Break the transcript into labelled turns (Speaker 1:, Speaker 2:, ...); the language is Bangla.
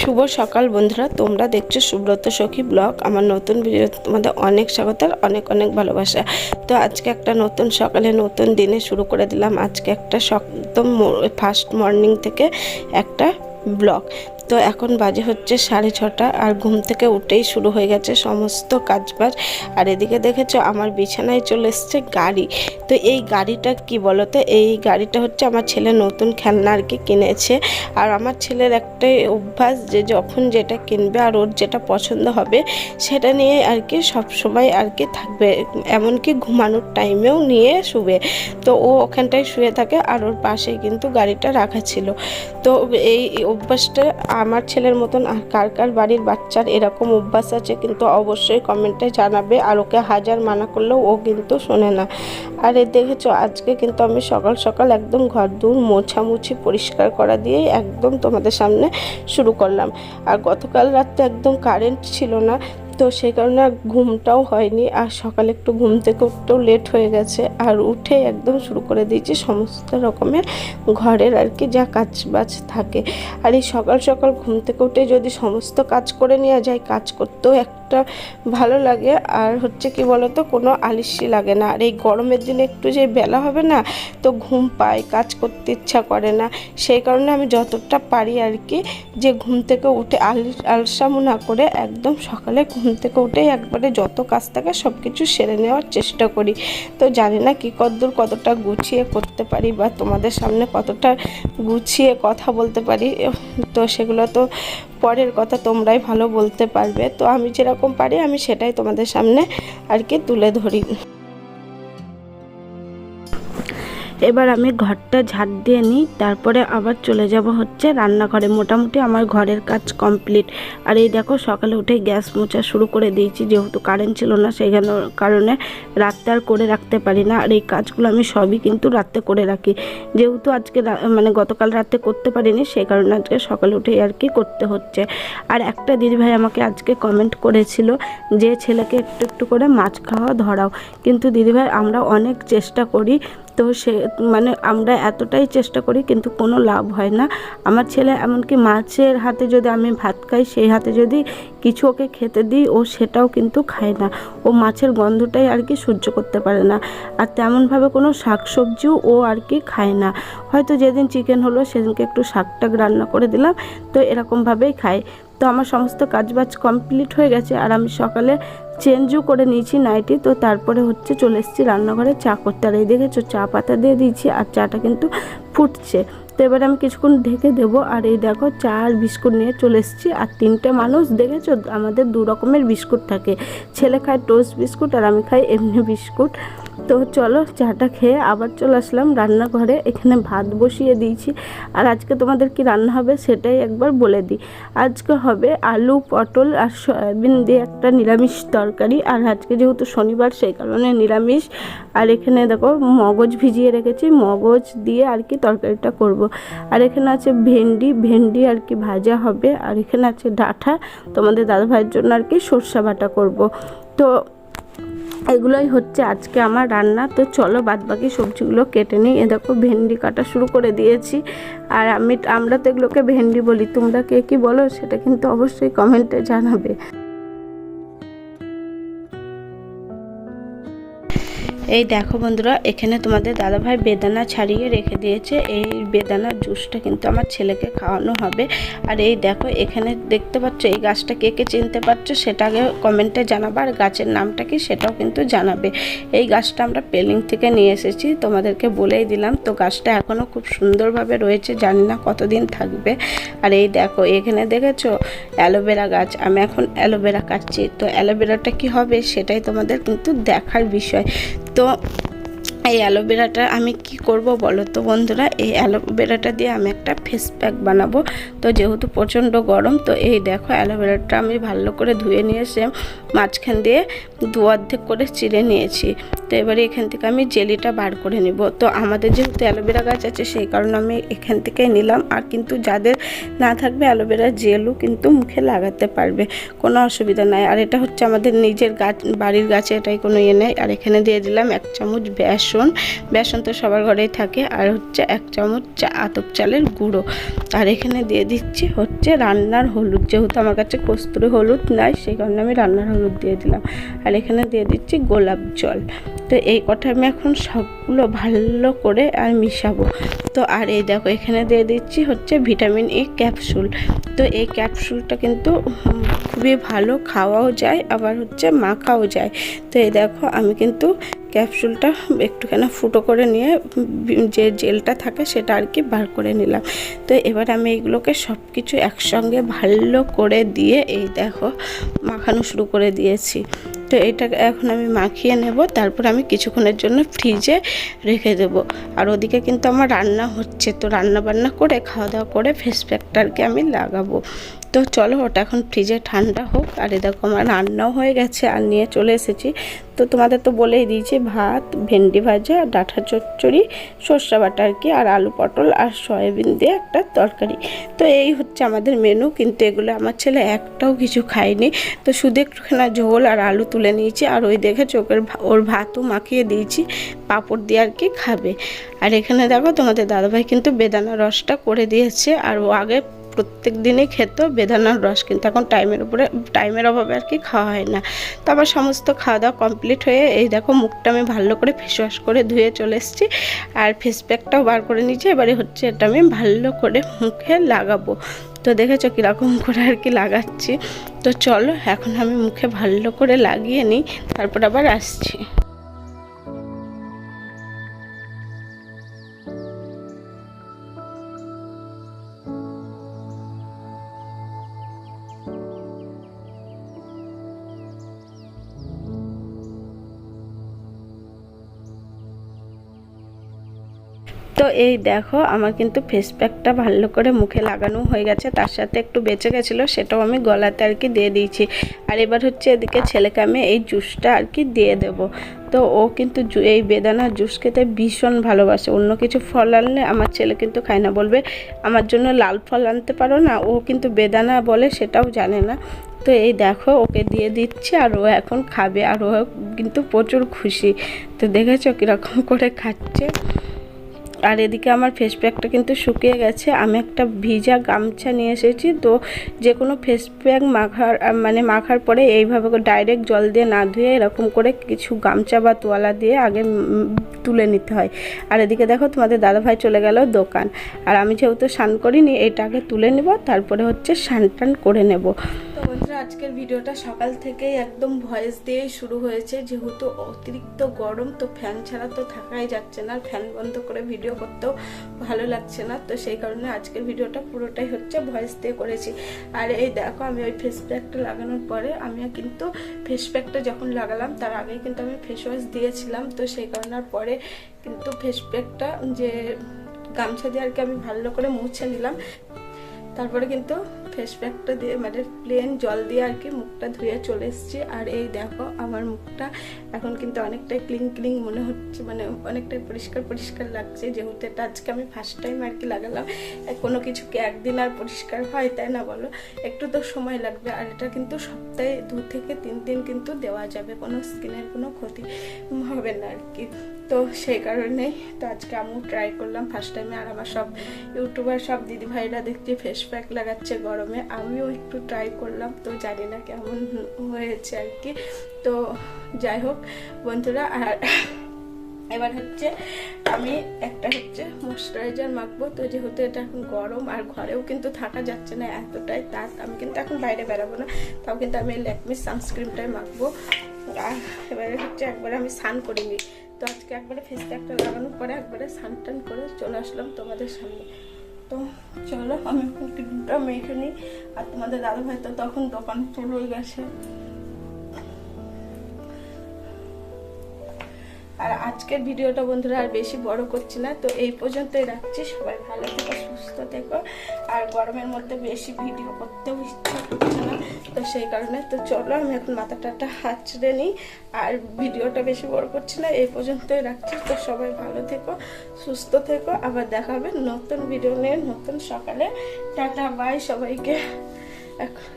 Speaker 1: শুভ সকাল বন্ধুরা, তোমরা দেখছ সুব্রত সখী ব্লগ। আমার নতুন ভিডিও তোমাদের অনেক স্বাগত আর অনেক অনেক ভালোবাসা। তো আজকে একটা নতুন সকালে নতুন দিনে শুরু করে দিলাম। আজকে একটা একদম ফার্স্ট মর্নিং থেকে একটা ব্লগ তো এখন বাজে হচ্ছে সাড়ে ছটা আর ঘুম থেকে উঠেই শুরু হয়ে গেছে সমস্ত কাজবাজ। আর এদিকে দেখেছ আমার বিছানায় চলে এসছে গাড়ি। তো এই গাড়িটা কি বলো তো এই গাড়িটা হচ্ছে আমার ছেলে নতুন খেলনা আর কি কিনেছে। আর আমার ছেলের একটাই অভ্যাস যে যখন যেটা কিনবে আর ওর যেটা পছন্দ হবে সেটা নিয়ে আর কি সব সময় আর কি থাকবে। এমনকি ঘুমানোর টাইমেও নিয়ে শুবে। তো ও ওখানটায় শুয়ে থাকে আর ওর পাশেই কিন্তু গাড়িটা রাখা ছিল। তো এই অভ্যাসটা আমার ছেলের মতন কার কার বাড়ির বাচ্চার এরকম অভ্যাস আছে কিন্তু অবশ্যই কমেন্টে জানাবে আর ওকে হাজার মানা করলেও ও কিন্তু শোনে না। আর এ দেখেছ, আজকে কিন্তু আমি সকাল সকাল একদম ঘর দূর মোছামুছি পরিষ্কার করা দিয়ে একদম তোমাদের সামনে শুরু করলাম। আর গতকাল রাত্রে একদম কারেন্ট ছিল না তো সেই কারণে আর ঘুমটাও হয়নি। আর সকালে একটু ঘুম থেকে উঠতেও লেট হয়ে গেছে। আর উঠে একদম শুরু করে দিয়েছি সমস্ত রকমের ঘরের আর কি যা কাজ বাজ থাকে। আর এই সকাল সকাল ঘুম থেকে উঠে যদি সমস্ত কাজ করে নেওয়া যায়, কাজ করতেও একটা ভালো লাগে। আর হচ্ছে কি বলতো, কোনো আলিস্যি লাগে না। আর এই গরমের দিনে একটু যে বেলা হবে না, তো ঘুম পায়, কাজ করতে ইচ্ছা করে না। সেই কারণে আমি যতটা পারি আর কি, যে ঘুম থেকে উঠে আল আলসামো না করে একদম সকালে ঘুম থেকে উঠেই একবারে যত কাজ থাকে সব কিছু সেরে নেওয়ার চেষ্টা করি। তো জানি না কি কদ্দূর কতটা গুছিয়ে করতে পারি বা তোমাদের সামনে কতটা গুছিয়ে কথা বলতে পারি। তো সেগুলো তো পরের কথা তোমরাই ভালো বলতে পারবে। তো আমি যেরকম পারি আমি সেটাই তোমাদের সামনে আর কি তুলে ধরি। এবার আমি ঘরটা ঝাড় দিয়ে নিই, তারপরে আবার চলে যাব হচ্ছে রান্নাঘরে। মোটামুটি আমার ঘরের কাজ কমপ্লিট। আর এই দেখো, সকালে উঠে গ্যাস মোছা শুরু করে দিয়েছি, যেহেতু কারেন্ট ছিল না সেই কারণে রাত্রে আর করে রাখতে পারি না। আর এই কাজগুলো আমি সবই কিন্তু রাত্রে করে রাখি। যেহেতু আজকে মানে গতকাল রাতে করতে পারিনি, সেই কারণে আজকে সকালে উঠেই আর কি করতে হচ্ছে। আর একটা দিদিভাই আমাকে আজকে কমেন্ট করেছিল যে, ছেলেকে একটু একটু করে মাছ খাওয়া ধরাও। কিন্তু দিদিভাই আমরা অনেক চেষ্টা করি তো সে মানে আমরা এতটাই চেষ্টা করি কিন্তু কোনো লাভ হয় না। আমার ছেলে এমনকি মাছের হাতে যদি আমি ভাত খাই, সেই হাতে যদি কিছু ওকে খেতে দিই, ও সেটাও কিন্তু খায় না। ও মাছের গন্ধটাই আর কি সহ্য করতে পারে না। আর তেমনভাবে কোনো শাকসবজিও ও আর কি খায় না। হয়তো যেদিন চিকেন হলো, সেদিনকে একটু শাক টাক রান্না করে দিলাম, তো এরকমভাবেই খায়। তো আমার সমস্ত কাজবাজ কমপ্লিট হয়ে গেছে আর আমি সকালে চেঞ্জও করে নিয়েছি নাইটি তো তারপরে হচ্ছে চলে এসেছি রান্নাঘরে চা করতে। আর এই দেখেছ, চা পাতা দিয়ে দিয়েছি আর চাটা কিন্তু ফুটছে। তো এবারে আমি কিছুক্ষণ ঢেকে দেবো। আর এই দেখো, চা আর বিস্কুট নিয়ে চলে এসেছি। আর তিনটে মানুষ, দেখেছ? আমাদের দু রকমের বিস্কুট থাকে। ছেলে খায় টোস্ট বিস্কুট আর আমি খাই এমনি বিস্কুট। তো চলো চাটা খেয়ে আবার চলে আসলাম রান্নাঘরে। এখানে ভাত বসিয়ে দিয়েছি। আর আজকে তোমাদের কি রান্না হবে সেটাই একবার বলে দিই। আজকে হবে আলু, পটল আর সয়াবিন দিয়ে একটা নিরামিষ তরকারি। আর আজকে যেহেতু শনিবার, সেই কারণে নিরামিষ। আর এখানে দেখো মগজ ভিজিয়ে রেখেছি। মগজ দিয়ে আর কি তরকারিটা করব। আর এখানে আছে ভেন্ডি। ভেন্ডি আর কি ভাজা হবে। আর এখানে আছে ডাঁটা তোমাদের দাদা ভাইয়ের জন্য আর কি সর্ষা বাটা করব। তো এগুলোই হচ্ছে আজকে আমার রান্না। তো চলো বাদবাকি সবজিগুলো কেটে নিই। এ দেখো ভেন্ডি কাটা শুরু করে দিয়েছি। আর আমি, আমরা তো এগুলোকে ভেন্ডি বলি। তোমরা কে কী বলো সেটা কিন্তু অবশ্যই কমেন্টে জানাবে। এই দেখো বন্ধুরা, এখানে তোমাদের দাদাভাই বেদানা ছাড়িয়ে রেখে দিয়েছে। এই বেদানার জুসটা কিন্তু আমার ছেলেকে খাওয়ানো হবে। আর এই দেখো, এখানে দেখতে পাচ্ছ, এই গাছটা কে কে চিনতে পারছ সেটা আগে কমেন্টে জানাবে। আর গাছের নামটা কি সেটাও কিন্তু জানাবে। এই গাছটা আমরা পেলিং থেকে নিয়ে এসেছি, তোমাদেরকে বলেই দিলাম। তো গাছটা এখনও খুব সুন্দরভাবে রয়েছে, জানি না কতদিন থাকবে। আর এই দেখো, এখানে দেখেছ, অ্যালোভেরা গাছ। আমি এখন অ্যালোভেরা কাটছি। তো অ্যালোভেরাটা কি হবে সেটাই তোমাদের কিন্তু দেখার বিষয়। তো এই অ্যালোভেরাটা আমি কি করব বলো তো বন্ধুরা? এই অ্যালোভেরাটা দিয়ে আমি একটা ফেস প্যাক বানাবো। তো যেহেতু প্রচণ্ড গরম, তো এই দেখো অ্যালোভেরাটা আমি ভালো করে ধুয়ে নিয়ে এসে মাঝখান দিয়ে দু অর্ধেক করে চিড়ে নিয়েছি। তো এবারে এখান থেকে আমি জেলিটা বার করে নিব। তো আমাদের যেহেতু অ্যালোভেরা গাছ আছে, সেই কারণে আমি এখান থেকে নিলাম। আর কিন্তু যাদের না থাকবে, অ্যালোভেরা জেলও কিন্তু মুখে লাগাতে পারবে। কোনো অসুবিধা নাই। আর এটা হচ্ছে আমাদের নিজের গাছ, বাড়ির গাছে এটাই কোনো ইয়ে নেই। আর এখানে দিয়ে দিলাম এক চামচ বেসন। বেসন। বেসন তো সবার ঘরেই থাকে। আর হচ্ছে এক চামচ চা, আতপ চালের গুঁড়ো। আর এখানে দিয়ে দিচ্ছি হচ্ছে রান্নার হলুদ। যেহেতু আমার কাছে কস্তুরি হলুদ নাই, সেই কারণে আমি রান্নার হলুদ দিয়ে দিলাম। আর এখানে দিয়ে দিচ্ছি গোলাপ জল। তো এই কটা আমি এখন সবগুলো ভালো করে আর মিশাবো। তো আর এই দেখো, এখানে দিয়ে দিচ্ছি হচ্ছে ভিটামিন ই ক্যাপসুল। তো এই ক্যাপসুলটা কিন্তু খুবই ভালো খাওয়াও যায়, আবার হচ্ছে মাখাও যায়। তো এই দেখো, আমি কিন্তু ক্যাপসুলটা একটুখানি ফুটো করে নিয়ে যে জেলটা থাকে সেটা আর কি বার করে নিলাম। তো এবার আমি এইগুলোকে সব কিছু একসঙ্গে ভালো করে দিয়ে এই দেখো, মাখানো শুরু করে দিয়েছি। তো এটা এখন আমি মাখিয়ে নেব, তারপর আমি কিছুক্ষণের জন্য ফ্রিজে রেখে দেব। আর ওদিকে কিন্তু আমার রান্না হচ্ছে, তো রান্না বান্না করে, খাওয়া দাওয়া করে ফেস প্যাকটারকে আমি লাগাবো। তো চলো, ওটা এখন ফ্রিজে ঠান্ডা হোক। আর দেখো আমার রান্নাও হয়ে গেছে, আর নিয়ে চলে এসেছি। তো তোমাদের তো বলেই দিয়েছি, ভাত, ভেন্ডি ভাজা, ডাঁটা চচ্চড়ি, সর্ষে বাটা আর কি, আর আলু পটল আর সয়াবিন দিয়ে একটা তরকারি। তো এই হচ্ছে আমাদের মেনু কিন্তু এগুলো আমার ছেলে একটাও কিছু খায়নি। তো শুধু একটুখানা ঝোল আর আলু তুলে নিয়েছি, আর ওই দেখে চোখের ওর ভাতও মাখিয়ে দিয়েছি, পাঁপড় দিয়ে আর কি খাবে। আর এখানে দেখো তোমাদের দাদাভাই কিন্তু বেদানা রসটা করে দিয়েছে, আর ও আগে প্রত্যেক দিনই খেত, বেদানার রস কিন্তু এখন টাইমের উপরে টাইমের অভাবে আর কি খাওয়া হয় না। তো আবার সমস্ত খাওয়া দাওয়া কমপ্লিট হয়ে এই দেখো মুখটা আমি ভালো করে ফেস ওয়াশ করে ধুয়ে চলে এসেছি। আর ফেস প্যাকটাও বার করে নিয়েছি, এবারে হচ্ছে এটা আমি ভালো করে মুখে লাগাবো। তো দেখেছ কীরকম করে আর কি লাগাচ্ছি। তো চলো এখন আমি মুখে ভালো করে লাগিয়ে নিই, তারপর আবার আসছি। তো এই দেখো, আমার কিন্তু ফেস প্যাকটা ভালো করে মুখে লাগানো হয়ে গেছে, তার সাথে একটু বেঁচে গেছিল, সেটাও আমি গলাতে আর কি দিয়ে দিয়েছি। আর এবার হচ্ছে এদিকে ছেলেকে আমি এই জুসটা আর কি দিয়ে দেব। তো ও কিন্তু এই বেদানার জুস খেতে ভীষণ ভালোবাসে, অন্য কিছু ফল আনলে আমার ছেলে কিন্তু খায় না, বলবে, আমার জন্য লাল ফল আনতে পারো না, ও কিন্তু বেদানা বলে সেটাও জানে না। তো এই দেখো, ওকে দিয়ে দিচ্ছি, আর ও এখন খাবে, আর ও কিন্তু প্রচুর খুশি। তো দেখেছ কীরকম করে খাচ্ছে। আর এদিকে আমার ফেস প্যাকটা কিন্তু শুকিয়ে গেছে। আমি একটা ভিজা গামছা নিয়ে এসেছি, তো যে কোনো ফেস প্যাক মাখার মানে মাখার পরে এইভাবে ডাইরেক্ট জল দিয়ে না ধুয়ে এরকম করে কিছু গামছা বা তোয়ালা দিয়ে আগে তুলে নিতে হয়। আর এদিকে দেখো তোমাদের দাদাভাই চলে গেল দোকান। আর আমি যেহেতু স্নান করিনি এটা আগে তুলে নেব, তারপরে হচ্ছে স্নান টান করে নেব। আজকের ভিডিওটা সকাল থেকেই একদম ভয়েস দিয়েই শুরু হয়েছে। যেহেতু অতিরিক্ত গরম, তো ফ্যান ছাড়া তো থাকাই যাচ্ছে না। ফ্যান বন্ধ করে ভিডিও করতেও ভালো লাগছে না। তো সেই কারণে আজকের ভিডিওটা পুরোটাই হচ্ছে ভয়েস দিয়ে করেছি। আর এই দেখো, আমি ওই ফেস প্যাকটা লাগানোর পরে আমি কিন্তু ফেস প্যাকটা যখন লাগালাম, তার আগে কিন্তু আমি ফেস ওয়াশ দিয়েছিলাম। তো সেই কারণের পরে কিন্তু ফেস প্যাকটা যে গামছা দিয়ে আর কি আমি ভালো করে মুছে নিলাম। তারপরে কিন্তু ফেস প্যাকটা দিয়ে মানে প্লেন জল দিয়ে আর কি মুখটা ধুয়ে চলে এসেছি। আর এই দেখো, আমার মুখটা এখন কিন্তু অনেকটাই ক্লিন ক্লিন মনে হচ্ছে মানে অনেকটাই পরিষ্কার পরিষ্কার লাগছে। যেহেতু এটা আজকে আমি ফার্স্ট টাইম আর কি লাগালাম কোনো কিছু কি একদিন আর পরিষ্কার হয়, তাই না বলো? একটু তো সময় লাগবে, আর এটা কিন্তু সপ্তাহে দু থেকে তিন দিন কিন্তু দেওয়া যাবে, কোনো স্কিনের কোনো ক্ষতি হবে না আর কি। তো সেই কারণেই তো আজকে আমিও ট্রাই করলাম ফার্স্ট টাইমে আর আমার সব ইউটিউবার সব দিদিভাইরা দেখছি ফেস প্যাক লাগাচ্ছে গরমে। আমিও একটু ট্রাই করলাম, তো জানি না কেমন হয়েছে আর কি। তো যাই হোক বন্ধুরা, আর এবার হচ্ছে আমি একটা হচ্ছে ময়শ্চারাইজার মাখবো। তো যেহেতু এটা এখন গরম, আর ঘরেও কিন্তু থাকা যাচ্ছে না এতটাই তার আমি কিন্তু এখন বাইরে বেরাবো না। তাও কিন্তু আমি ল্যাকমি সানস্ক্রিনটাই মাখবো। আর এবারে হচ্ছে একবারে আমি স্নান করিনি তো আজকে একবারে ফেস প্যাকটা লাগানোর পরে একবারে স্নান টান করে চলে আসলাম তোমাদের সামনে। তো চলো, আমি ক্রিমটা মেখে নিই। আর তোমাদের দাদা ভাই তো তখন দোকান চলে গেছে। আর আজকের ভিডিওটা বন্ধুরা আর বেশি বড় করছি না, তো এই পর্যন্তই রাখছি। সবাই ভালো থেকো, সুস্থ থেকো। আর গরমের মধ্যে বেশি ভিডিও করতেও ইচ্ছা করছে না, তো সেই কারণে তো চলো, আমি এখন মাথাটাটা হাঁচড়ে নিই। আর ভিডিওটা বেশি বড় করছি না, এই পর্যন্তই রাখছি। তো সবাই ভালো থেকো, সুস্থ থেকো। আবার দেখা হবে নতুন ভিডিও নিয়ে, নতুন সকালে। টাটা বাই সবাইকে। এখন